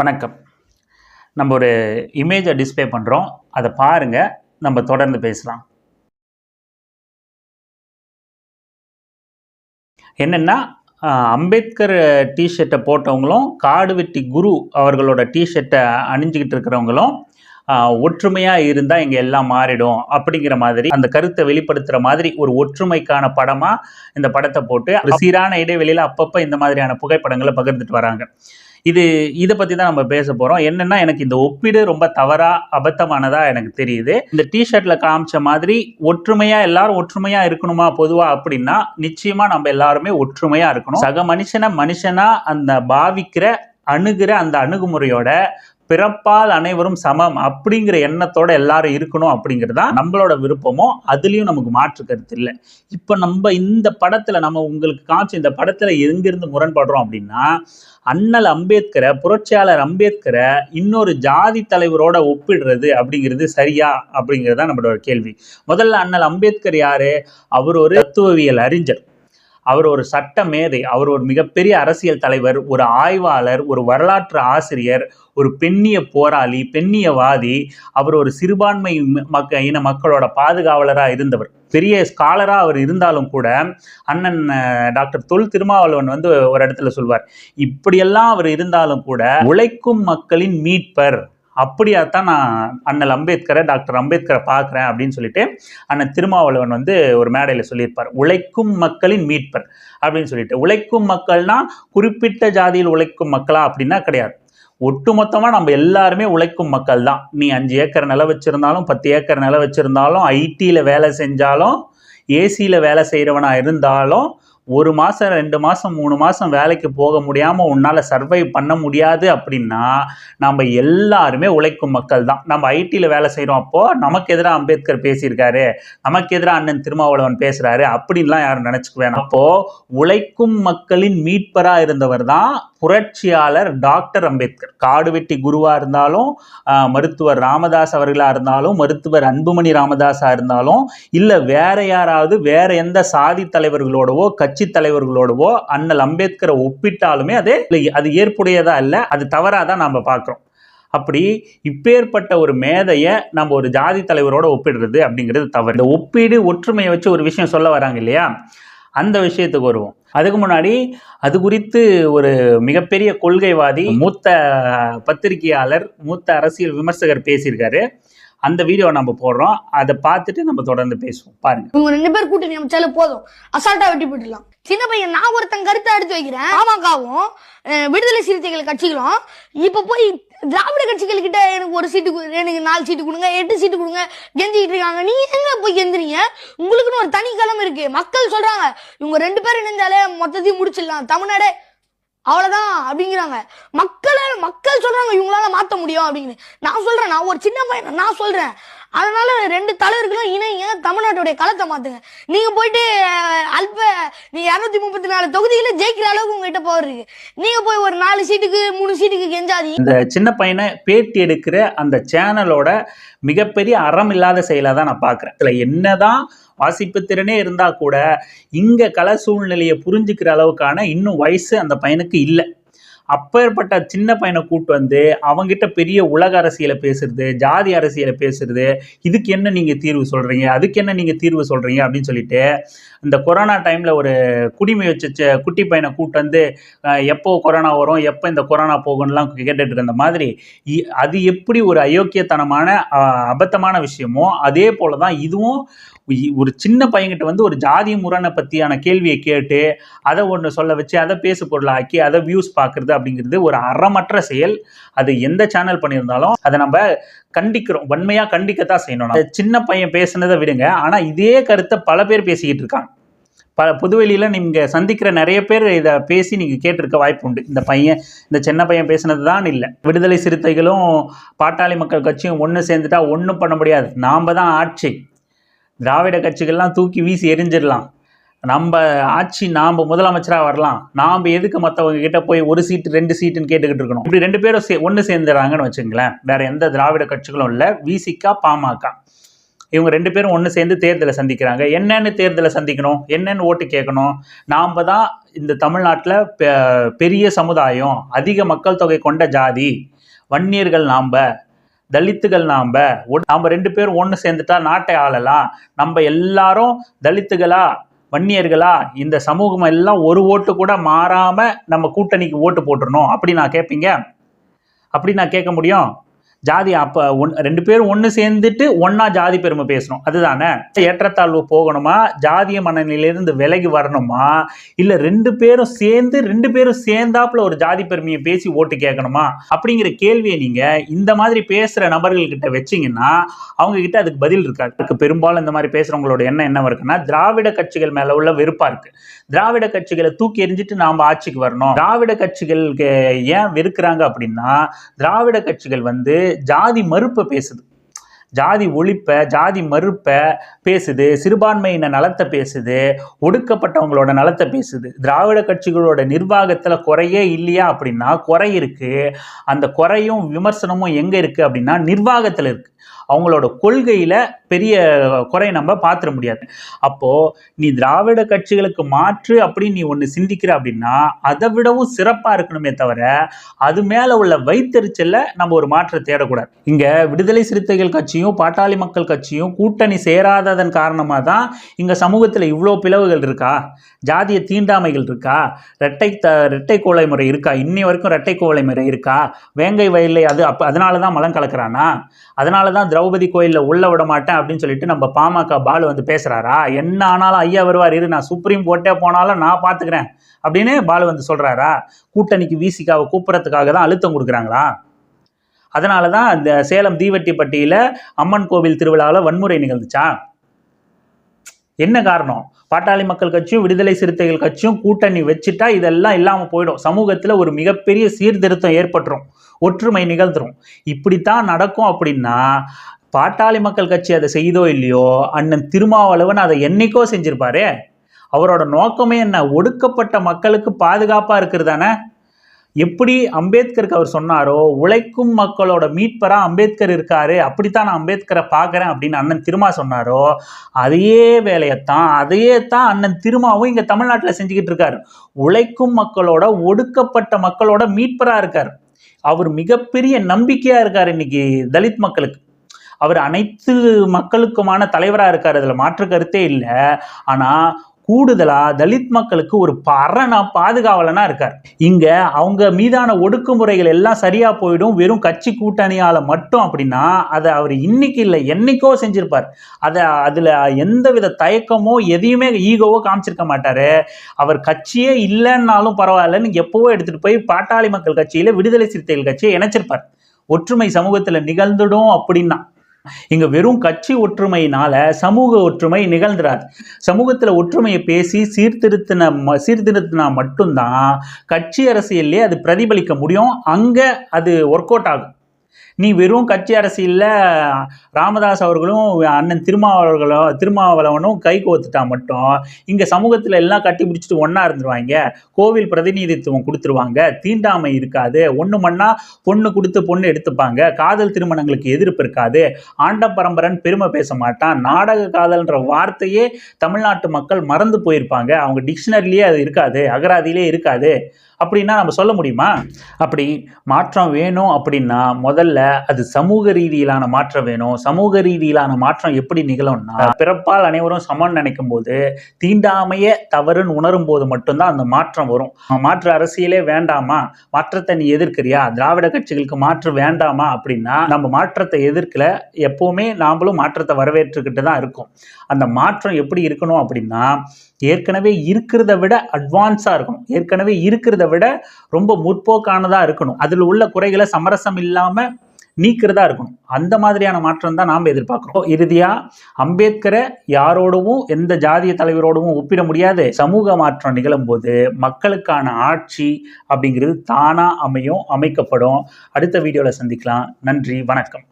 வணக்கம். நம்ம ஒரு இமேஜை டிஸ்ப்ளே பண்ணுறோம் அதை பாருங்கள் நம்ம தொடர்ந்து பேசலாம். என்னென்னா அம்பேத்கர் டிஷர்ட்டை போட்டவங்களும் காடுவெட்டி குரு அவர்களோட டிஷர்ட்டை அணிஞ்சிக்கிட்டு இருக்கிறவங்களும் ஒற்றுமையாக இருந்தால் இங்கே எல்லாம் மாறிடும் அப்படிங்கிற மாதிரி அந்த கருத்தை வெளிப்படுத்துகிற மாதிரி ஒரு ஒற்றுமைக்கான படமாக இந்த படத்தை போட்டு சீரான இடைவெளியில் அப்பப்போ இந்த மாதிரியான புகைப்படங்களை பகிர்ந்துட்டு வராங்க. இது இதை பற்றி தான் நம்ம பேச போகிறோம் என்னென்னா எனக்கு இந்த ஒப்பீடு ரொம்ப தவறாக அபத்தமானதாக எனக்கு தெரியுது. இந்த டிஷர்ட்டில் காமிச்ச மாதிரி ஒற்றுமையாக எல்லாரும் ஒற்றுமையாக இருக்கணுமா பொதுவாக அப்படின்னா நிச்சயமாக நம்ம எல்லாருமே ஒற்றுமையாக இருக்கணும். சக மனுஷனை மனுஷனாக அந்த பாவிக்கிற அணுகிற அந்த அணுகுமுறையோட பிறப்பால் அனைவரும் சமம் அப்படிங்கிற எண்ணத்தோட எல்லாரும் இருக்கணும் அப்படிங்கிறது தான் நம்மளோட விருப்பமும் அதுலேயும் நமக்கு மாற்று கருத்து இல்லை. இப்போ நம்ம இந்த படத்தில் நம்ம உங்களுக்கு காமிச்சு இந்த படத்தில் எங்கிருந்து முரண்படுறோம் அப்படின்னா அண்ணல் அம்பேத்கரை புரட்சியாளர் அம்பேத்கரை இன்னொரு ஜாதி தலைவரோட ஒப்பிடுறது அப்படிங்கிறது சரியா அப்படிங்கிறது தான் நம்மளோட கேள்வி. முதல்ல அண்ணல் அம்பேத்கர் யாரு? அவர் ஒரு தத்துவவியல் அறிஞர். அவர் ஒரு சட்ட மேதை அவர் ஒரு மிகப்பெரிய அரசியல் தலைவர் ஒரு ஆய்வாளர் ஒரு வரலாற்று ஆசிரியர் ஒரு பெண்ணிய போராளி பெண்ணியவாதி அவர் ஒரு சிறுபான்மை மக்க இன மக்களோட பாதுகாவலராக இருந்தவர். பெரிய ஸ்காலராக அவர் இருந்தாலும் கூட அண்ணன் டாக்டர் தொல் திருமாவளவன் வந்து ஒரு இடத்துல சொல்வார் இப்படியெல்லாம் அவர் இருந்தாலும் கூட உழைக்கும் மக்களின் மீட்பர். அப்படியாத்தான் நான் அண்ணல் அம்பேத்கரை டாக்டர் அம்பேத்கரை பார்க்குறேன் அப்படின்னு சொல்லிட்டு அண்ணன் திருமாவளவன் வந்து ஒரு மேடையில் சொல்லியிருப்பார். உழைக்கும் மக்களின் மீட்பர் அப்படின்னு சொல்லிட்டு. உழைக்கும் மக்கள்னா குறிப்பிட்ட ஜாதியில் உழைக்கும் மக்களா? அப்படின்னா கிடையாது. ஒட்டுமொத்தமாக நம்ம எல்லாருமே உழைக்கும் மக்கள் தான். நீ அஞ்சு ஏக்கர் நிலம் வச்சுருந்தாலும் பத்து ஏக்கர் நிலம் வச்சுருந்தாலும் ஐடியில் வேலை செஞ்சாலும் ஏசியில் வேலை செய்கிறவனாக இருந்தாலும் ஒரு மாதம் ரெண்டு மாதம் மூணு மாதம் வேலைக்கு போக முடியாமல் உன்னால் சர்வை பண்ண முடியாது அப்படின்னா நம்ம எல்லாருமே உழைக்கும் மக்கள் தான். நம்ம ஐடியில் வேலை செய்கிறோம் அப்போது நமக்கு எதிராக அம்பேத்கர் பேசியிருக்காரு. நமக்கு எதிராக அண்ணன் திருமாவளவன் பேசுகிறாரு அப்படின்லாம் யாரும் நினச்சிக்க வேணாம். அப்போது உழைக்கும் மக்களின் மீட்பராக இருந்தவர் தான் புரட்சியாளர் டாக்டர் அம்பேத்கர். காடு வெட்டி குருவாக இருந்தாலும் மருத்துவர் ராமதாஸ் அவர்களாக இருந்தாலும் மருத்துவர் அன்புமணி ராமதாஸாக இருந்தாலும் இல்லை வேற யாராவது வேற எந்த சாதி தலைவர்களோடவோ கட்சி தலைவர்களோடவோ அண்ணல் அம்பேத்கரை ஒப்பிட்டாலுமே அது அது ஏற்புடையதா இல்லை அது தவறாக தான் நம்ம பார்க்குறோம். அப்படி இப்பேற்பட்ட ஒரு மேதையை நம்ம ஒரு ஜாதி தலைவரோட ஒப்பிடுறது அப்படிங்கிறது தவறு. இந்த ஒப்பீடு ஒற்றுமையை வச்சு ஒரு விஷயம் சொல்ல வராங்க இல்லையா? அந்த விஷயத்துக்கு வருவோம். அதுக்கு முன்னாடி அது குறித்து ஒரு மிகப்பெரிய கொள்கைவாதி மூத்த பத்திரிகையாளர் மூத்த அரசியல் விமர்சகர் பேசியிருக்காரு. அந்த வீடியோ நம்ம போடுறோம். அதை பார்த்துட்டு நம்ம தொடர்ந்து பேசுவோம். பாருங்க. இவங்க ரெண்டு பேர் கூட்டணி அமைச்சாலும் போதும். அசால்ட்டா வெட்டி போட்டுடலாம். சின்ன பையன் நான் ஒருத்தன் கருத்தை எடுத்து வைக்கிறேன். பாமகவும் விடுதலை சிறுத்தைகள் கட்சிகளும் இப்ப போய் திராவிட கட்சிகள் கிட்ட எனக்கு ஒரு சீட்டு எனக்கு நாலு சீட்டு கொடுங்க எட்டு சீட்டு கொடுங்க கெஞ்சிக்கிட்டு இருக்காங்க. நீ எங்க போய் கெஞ்சுறீங்க உங்களுக்குன்னு ஒரு தனி களம் இருக்கு. மக்கள் சொல்றாங்க இவங்க ரெண்டு பேரும் இணைந்தாலே மொத்தத்தையும் முடிச்சிடலாம். தமிழ்நாடே அவ்வளவுதான் அப்படிங்கிறாங்க. மக்களை மக்கள் சொல்றாங்க இவங்களால மாத்த முடியும் அப்படின்னு. நான் சொல்றேன் நான் ஒரு சின்ன பையன் நான் சொல்றேன். அதனால ரெண்டு தலைவர்களும் இணைங்க தமிழ்நாட்டுடைய களத்தை மாத்துங்க. நீங்க போயிட்டு அல்ப நீ இரநூத்தி முப்பத்தி நாலு தொகுதியில ஜெயிக்கிற அளவுக்கு உங்ககிட்ட பவர் இருக்கு. நீங்க போய் ஒரு நாலு சீட்டுக்கு மூணு சீட்டுக்கு கெஞ்சாதி இந்த சின்ன பையனை பேட்டி எடுக்கிற அந்த சேனலோட மிகப்பெரிய அறம் இல்லாத செயலாக தான் நான் பார்க்குறேன் இதில் என்னதான் வாசிப்பு திறனே இருந்தால் கூட இங்கே கல சூழ்நிலையை புரிஞ்சுக்கிற அளவுக்கான இன்னும் வயசு அந்த பையனுக்கு இல்லை. அப்பேற்பட்ட சின்ன பையனை கூட்டு வந்து அவங்ககிட்ட பெரிய உலக அரசியலை பேசுறது ஜாதி அரசியலை பேசுறது இதுக்கு என்ன நீங்கள் தீர்வு சொல்கிறீங்க அதுக்கு என்ன நீங்கள் தீர்வு சொல்கிறீங்க அப்படின்னு சொல்லிட்டு இந்த கொரோனா டைமில் ஒரு குடிமை வச்ச குட்டி பையனை கூட்டு வந்து எப்போ கொரோனா வரும் எப்போ இந்த கொரோனா போகும்லாம் கேட்டுட்டு இருந்த மாதிரி இ- அது எப்படி ஒரு அயோக்கியத்தனமான அபத்தமான விஷயமோ அதே போல தான் இதுவும் ஒரு சின்ன பையன்கிட்ட வந்து ஒரு ஜாதி முரணை பற்றியான கேள்வியை கேட்டு அதை ஒன்று சொல்ல வச்சு அதை பேசு பொருளாக்கி அதை வியூஸ் பார்க்குறது அப்படிங்கிறது ஒரு அறமற்ற செயல். அது எந்த சேனல் பண்ணியிருந்தாலும் அதை நம்ம கண்டிக்கிறோம். வன்மையாக கண்டிக்கத்தான் செய்யணும். சின்ன பையன் பேசுனதை விடுங்க. ஆனால் இதே கருத்தை பல பேர் பேசிக்கிட்டு இருக்காங்க. பல புதுவெளியில் நீங்கள் சந்திக்கிற நிறைய பேர் இதை பேசி நீங்கள் கேட்டிருக்க வாய்ப்பு உண்டு. இந்த பையன் இந்த சின்ன பையன் பேசினது தான் இல்லை. விடுதலை சிறுத்தைகளும் பாட்டாளி மக்கள் கட்சியும் ஒன்று சேர்ந்துட்டா ஒன்றும் பண்ண முடியாது. நாம் தான் ஆட்சி. திராவிட கட்சிகள்லாம் தூக்கி வீசி எரிஞ்சிடலாம். நம்ம ஆட்சி நாம் முதலமைச்சராக வரலாம். நாம் எதுக்கு மற்றவங்க கிட்ட போய் ஒரு சீட்டு ரெண்டு சீட்டுன்னு கேட்டுக்கிட்டு இருக்கணும்? இப்படி ரெண்டு பேரும் சே ஒன்று சேர்ந்துறாங்கன்னு வச்சுங்களேன் வேற எந்த திராவிட கட்சிகளும் இல்லை. விசிகா பாமக. இவங்க ரெண்டு பேரும் ஒன்று சேர்ந்து தேர்தலை சந்திக்கிறாங்க. என்னென்னு தேர்தலை சந்திக்கணும்? என்னென்னு ஓட்டு கேட்கணும்? நாம் தான் இந்த தமிழ்நாட்டில் பெ- பெரிய சமுதாயம் அதிக மக்கள் தொகை கொண்ட ஜாதி வன்னியர்கள் நாம் தலித்துகள் நாம் நாம் ரெண்டு பேரும் ஒன்று சேர்ந்துட்டா நாட்டை ஆளலாம். நம்ம எல்லாரும் தலித்துகளா வன்னியர்களா இந்த சமூகம் எல்லாம் ஒரு ஓட்டு கூட மாறாமல் நம்ம கூட்டணிக்கு ஓட்டு போட்டுருணும் அப்படி நான் கேட்பீங்க அப்படி நான் கேட்க முடியும்? ஜாதி அப்போ ஒன் ரெண்டு பேரும் ஒன்று சேர்ந்துட்டு ஒன்றா ஜாதி பெருமை பேசணும் அதுதானே? ஏற்றத்தாழ்வு போகணுமா? ஜாதிய மனநிலையிலிருந்து விலகி வரணுமா? இல்லை ரெண்டு பேரும் சேர்ந்து ரெண்டு பேரும் சேர்ந்தாப்புல ஒரு ஜாதி பெருமையை பேசி ஓட்டு கேட்கணுமா? அப்படிங்கிற கேள்வியை நீங்கள் இந்த மாதிரி பேசுகிற நபர்கள்கிட்ட வச்சீங்கன்னா அவங்கக்கிட்ட அதுக்கு பதில் இருக்காது. அதுக்கு பெரும்பாலும் இந்த மாதிரி பேசுகிறவங்களோட எண்ணம் என்ன இருக்குன்னா திராவிட கட்சிகள் மேலே உள்ள வெறுப்பாக இருக்குது திராவிட கட்சிகளை தூக்கி எறிஞ்சிட்டு நாம் ஆட்சிக்கு வரணும். திராவிட கட்சிகளுக்கு ஏன் வெறுக்கிறாங்க அப்படின்னா திராவிட கட்சிகள் வந்து ஜாதி மறுப்பை பேசுது. ஜாதி ஒழிப்பை ஜாதி மறுப்பை பேசுது. சிறுபான்மையின நலத்தை பேசுது. ஒடுக்கப்பட்டவங்களோட நலத்தை பேசுது. திராவிட கட்சிகளோட நிர்வாகத்தில் குறையே இல்லையா அப்படின்னா குறை இருக்குது அந்த குறையும் விமர்சனமும் எங்கே இருக்குது அப்படின்னா நிர்வாகத்தில் இருக்குது அவங்களோட கொள்கையில் பெரிய குறை நம்ம பார்த்துட முடியாது. அப்போது நீ திராவிட கட்சிகளுக்கு மாற்று அப்படின்னு நீ ஒன்று சிந்திக்கிற அப்படின்னா அதை விடவும் சிறப்பாக இருக்கணுமே தவிர அது மேலே உள்ள வைத்தறிச்சலில் நம்ம ஒரு மாற்றம் தேடக்கூடாது. இங்கே விடுதலை சிறுத்தைகள் கட்சியும் பாட்டாளி மக்கள் கட்சியும் கூட்டணி சேராததன் காரணமாக தான் இங்கே சமூகத்தில் இவ்வளோ பிளவுகள் இருக்கா? ஜாதிய தீண்டாமைகள் இருக்கா? ரெட்டை த ரெட்டை கோலை முறை இருக்கா? இன்னி வரைக்கும் ரெட்டை கோலை முறை இருக்கா? வேங்கை வயலில் அது அப்போ அதனால தான் மலம் கலக்கிறானா? அதனால தான் திரௌபதி கோயிலில் உள்ள விட மாட்டேன் அப்படின்னு சொல்லிட்டு நம்ம பாமக பாலு வந்து பேசுகிறாரா என்ன ஆனாலும் ஐயா வருவார் இரு நான் சுப்ரீம் கோர்ட்டே போனாலும் நான் பார்த்துக்கிறேன் அப்படின்னு பாலு வந்து சொல்கிறாரா கூட்டணிக்கு விசிகாவை கூப்பிட்றதுக்காக தான் அழுத்தம் கொடுக்குறாங்களா? அதனால தான் இந்த சேலம் தீவட்டிப்பட்டியில் அம்மன் கோவில் திருவிழாவில் வன்முறை நிகழ்ந்துச்சா? என்ன காரணம்? பாட்டாளி மக்கள் கட்சியும் விடுதலை சிறுத்தைகள் கட்சியும் கூட்டணி வச்சுட்டா இதெல்லாம் இல்லாமல் போயிடும். சமூகத்தில் ஒரு மிகப்பெரிய சீர்திருத்தம் ஏற்பட்டுரும். ஒற்றுமை நிகழ்ந்துரும். இப்படித்தான் நடக்கும் அப்படின்னா பாட்டாளி மக்கள் கட்சி அதை செய்தோ இல்லையோ அண்ணன் திருமாவளவன் அதை என்னைக்கோ செஞ்சிருப்பாரே. அவரோட நோக்கமே என்ன? ஒடுக்கப்பட்ட மக்களுக்கு பாதுகாப்பாக இருக்கிறதானே எப்படி அம்பேத்கருக்கு அவர் சொன்னாரோ உழைக்கும் மக்களோட மீட்பராக அம்பேத்கர் இருக்காரு அப்படித்தான் நான் அம்பேத்கரை பார்க்குறேன் அப்படின்னு அண்ணன் திருமா சொன்னாரோ அதே வேலையைத்தான் அதையே தான் அண்ணன் திருமாவும் இங்கே தமிழ்நாட்டில் செஞ்சுக்கிட்டு இருக்காரு. உழைக்கும் மக்களோட ஒடுக்கப்பட்ட மக்களோட மீட்பராக இருக்கார். அவர் மிகப்பெரிய நம்பிக்கையாக இருக்கார் இன்னைக்கு தலித் மக்களுக்கு. அவர் அனைத்து மக்களுக்குமான தலைவராக இருக்கார் அதில் மாற்று கருத்தே இல்லை. ஆனால் கூடுதலா தலித் மக்களுக்கு ஒரு பரணா பாதுகாவலனா இருக்கார். இங்க அவங்க மீதான ஒடுக்குமுறைகள் எல்லாம் சரியா போயிடும். வெறும் கட்சி கூட்டணியால மட்டும் அப்படின்னா அதை அவர் இன்னைக்கு இல்லை என்னைக்கோ செஞ்சிருப்பார். அதை அதுல எந்தவித தயக்கமோ எதையுமே ஈகோவோ காமிச்சிருக்க மாட்டாரு. அவர் கட்சியே இல்லைன்னாலும் பரவாயில்லன்னு எப்பவோ எடுத்துட்டு போய் பாட்டாளி மக்கள் கட்சியில விடுதலை சிறுத்தைகள் கட்சியை இணைச்சிருப்பார். ஒற்றுமை சமூகத்துல நிகழ்ந்துடும் அப்படின்னா. இங்க வெறும் கட்சி ஒற்றுமையினால சமூக ஒற்றுமை நிகழ்ந்துடாது சமூகத்துல ஒற்றுமையை பேசி சீர்திருத்தின ம- சீர்திருத்தினா மட்டும்தான் கட்சி அரசியல்லே அது பிரதிபலிக்க முடியும். அங்க அது ஒர்க் அவுட் ஆகும். நீ வெறும் கட்சி அரசியலில் ராமதாஸ் அவர்களும் அண்ணன் திருமாவளவர்களும் திருமாவளவனும் கை கோத்துட்டா மட்டும் இங்கே சமூகத்தில் எல்லாம் கட்டி பிடிச்சிட்டு ஒன்றா இருந்துருவாங்க. கோவில் பிரதிநிதித்துவம் கொடுத்துருவாங்க. தீண்டாமை இருக்காது. ஒன்று மண்ணா பொண்ணு கொடுத்து பொண்ணு எடுத்துப்பாங்க. காதல் திருமணங்களுக்கு எதிர்ப்பு இருக்காது. ஆண்ட பரம்பரன் பெருமை பேச மாட்டான். நாடக காதல்ன்ற வார்த்தையே தமிழ்நாட்டு மக்கள் மறந்து போயிருப்பாங்க. அவங்க டிக்ஷனரிலேயே அது இருக்காது. அகராதியிலே இருக்காது. அப்படின்னா நம்ம சொல்ல முடியுமா? அப்படி மாற்றம் வேணும் அப்படின்னா முதல்ல அது சமூக ரீதியிலான மாற்றம் வேணும். சமூக ரீதியிலான மாற்றம் எப்படி நிகழும்னா பிறப்பால் அனைவரும் சமம்னு நினைக்கும் போது தீண்டாமையே தவறுன்னு உணரும் போது மட்டும்தான் அந்த மாற்றம் வரும். மாற்று அரசியலே வேண்டாமா? மாற்றத்தை நீ எதிர்க்கிறியா? திராவிட கட்சிகளுக்கு மாற்று வேண்டாமா அப்படின்னா நம்ம மாற்றத்தை எதிர்க்கல. எப்பவுமே நாமளும் மாற்றத்தை வரவேற்றுக்கிட்டு தான் இருக்கும். அந்த மாற்றம் எப்படி இருக்கணும் அப்படின்னா ஏற்கனவே இருக்கிறத விட அட்வான்ஸாக இருக்கணும். ஏற்கனவே இருக்கிறத விட ரொம்ப முற்போக்கானதாக இருக்கணும். அதில் உள்ள குறைகளை சமரசம் இல்லாமல் நீக்கிறதா இருக்கணும் அந்த மாதிரியான மாற்றம் தான் நாம் எதிர்பார்க்குறோம். இறுதியாக அம்பேத்கரை யாரோடவும் எந்த ஜாதிய தலைவரோடவும் ஒப்பிட முடியாது. சமூக மாற்றம் நிகழும்போது மக்களுக்கான ஆட்சி அப்படிங்கிறது தானாக அமையும் அமைக்கப்படும். அடுத்த வீடியோவில் சந்திக்கலாம். நன்றி வணக்கம்.